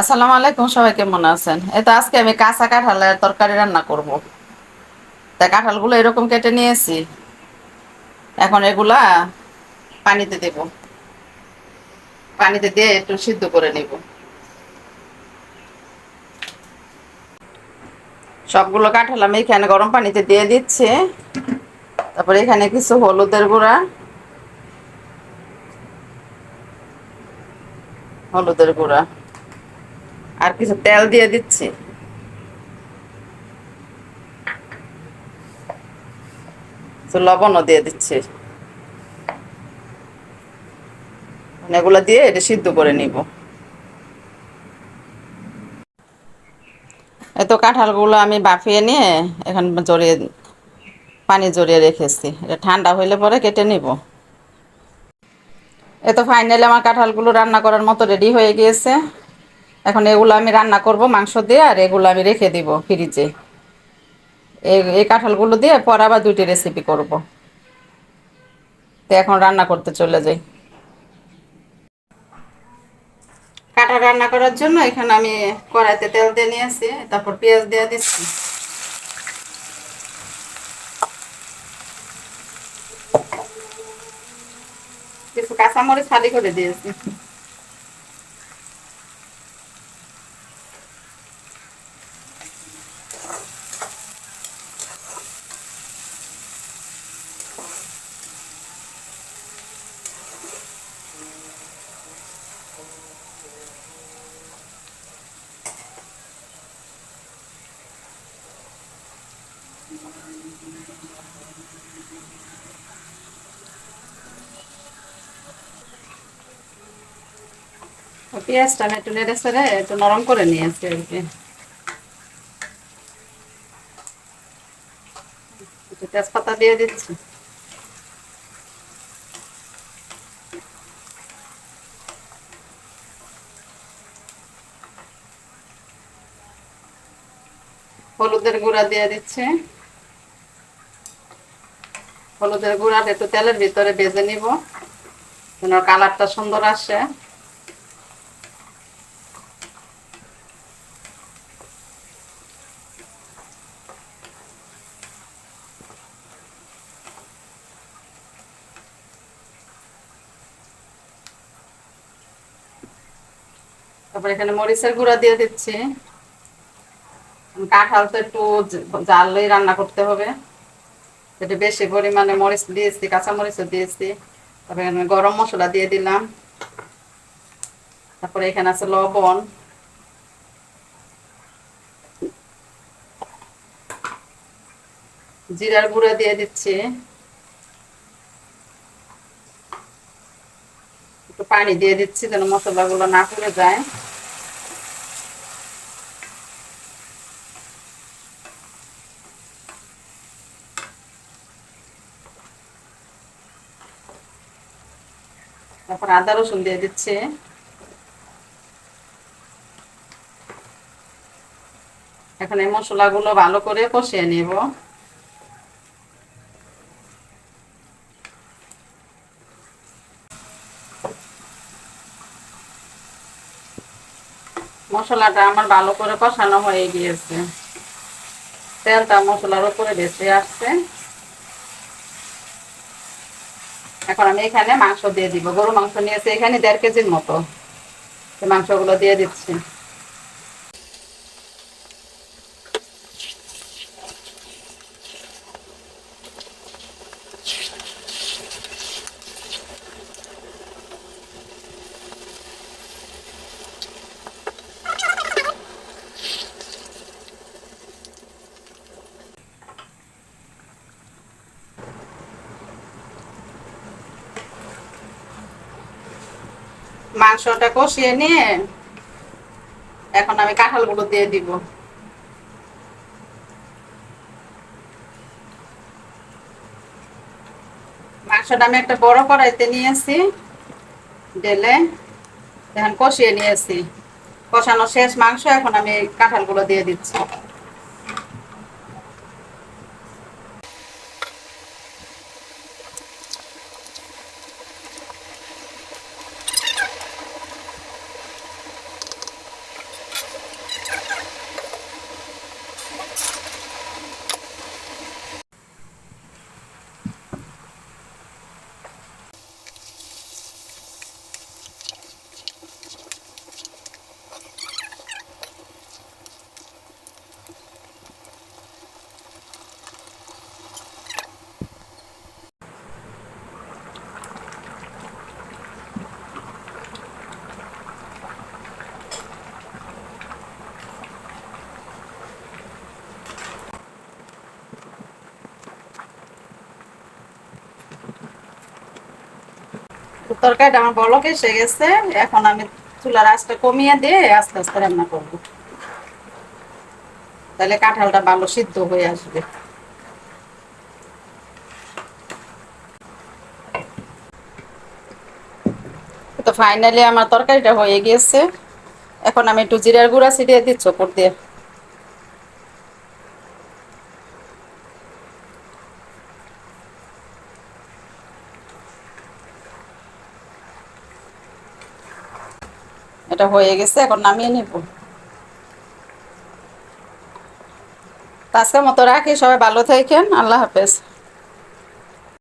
আসসালামু আলাইকুম, সবাই কেমন আছেন? এই তো আজকে আমি কাঁচা কাঁঠালের তরকারি রান্না করব। তা কাঁঠালগুলো এরকম কেটে নিয়েছি। এখন এগুলা পানিতে দেব। পানিতে দিয়ে একটু সিদ্ধ করে নিব। সবগুলো কাঁঠাল আমি এখানে গরম পানিতে দিয়ে দিচ্ছি। তারপরে এখানে কিছু হলুদের গুঁড়া। হলুদের গুঁড়া। আর কিছু তেল দিয়ে দিচ্ছি। লবণও দিয়ে দিচ্ছি। এগুলো দিয়ে এটা সিদ্ধ করে নিব। এত কাঁঠালগুলো আমি বাফিয়ে নিয়ে এখন জড়িয়ে, পানি জড়িয়ে রেখেছি। এটা ঠান্ডা হইলে পরে কেটে নিব। এত ফাইনালি আমার কাঁঠালগুলো রান্না করার মতো রেডি হয়ে গিয়েছে। এখন এগুলো আমি রান্না করব, মাংস দিয়ে, আর এগুলো আমি রেখে দিব ফ্রিজে। এই কাঁঠালগুলো দিয়ে পর আবার দুইটি রেসিপি করব। তো এখন রান্না করতে চলে যাই। কাঁঠাল রান্না করার জন্য এখানে আমি কড়াইতে তেল দিয়ে নিয়েছি, তারপর পেঁয়াজ দিয়ে দিচ্ছি। কিছু কাঁচামরিচ খালি করে দিয়েছি। পেঁয়াজটা আমি একটু নেড়ে সেড়ে একটু নরম করে নিয়েছি আর কি। তেজপাতা দিয়ে দিচ্ছি। হলুদের গুঁড়া দিয়ে দিচ্ছে। হলুদের গুঁড়া একটু তেলের ভিতরে ভেজে নিব। যেন কালারটা সুন্দর আসে। তারপর এখানে মরিচের গুঁড়া দিয়ে দিচ্ছি। কাঁঠাল তো একটু জালই রান্না করতে হবে। একটু বেশি পরিমাণে মরিচ দিয়েছি কাঁচা মরিচও দিয়েছি, তারপরে এখানে গরম মশলা দিয়ে দিলাম। তারপরে এখানে আছে লবণ। জিরার গুঁড়া দিয়ে দিচ্ছি। একটু পানি দিয়ে দিচ্ছি যেন মশলাগুলো না পুড়ে যায়। তারপর আদা রসুন দিয়ে দিচ্ছি। এখন এই মশলাগুলো ভালো করে কষিয়ে নিব। মশলাটা আমার ভালো করে কষানো হয়ে গিয়েছে। তেলটা মশলার উপরে বেশি আসছে। এখন আমি এখানে মাংস দিয়ে দিব। গরু মাংস নিয়েছে এখানে দেড় কেজির মতো। মাংসগুলো দিয়ে দিচ্ছি। মাংসটা কষিয়ে নিয়ে এখন আমি কাঁঠালগুলো দিয়ে দিব। মাংসটা আমি একটা বড় কড়াইতে নিয়েছি, ঢেলে এখন কষিয়ে নিয়েছি। কষানো শেষ মাংস এখন আমি কাঁঠালগুলো দিয়ে দিচ্ছি। তরকারিটা আমার বলক এসে গেছে, এখন আমি চুলার আঁচটা কমিয়ে দিয়ে আস্তে আস্তে রান্না করব। তাহলে কাঁঠালটা ভালো সিদ্ধ হয়ে আসবে। তো ফাইনালি আমার তরকারিটা হয়ে গিয়েছে এখন আমি একটু জিরার গুঁড়া ছিটিয়ে দিচ্ছ উপর দিয়ে। এটা হয়ে গেছে এখন নামিয়ে নেব। আজকের মতো রাখি সবাই ভালো থাকেন আল্লাহ হাফেজ।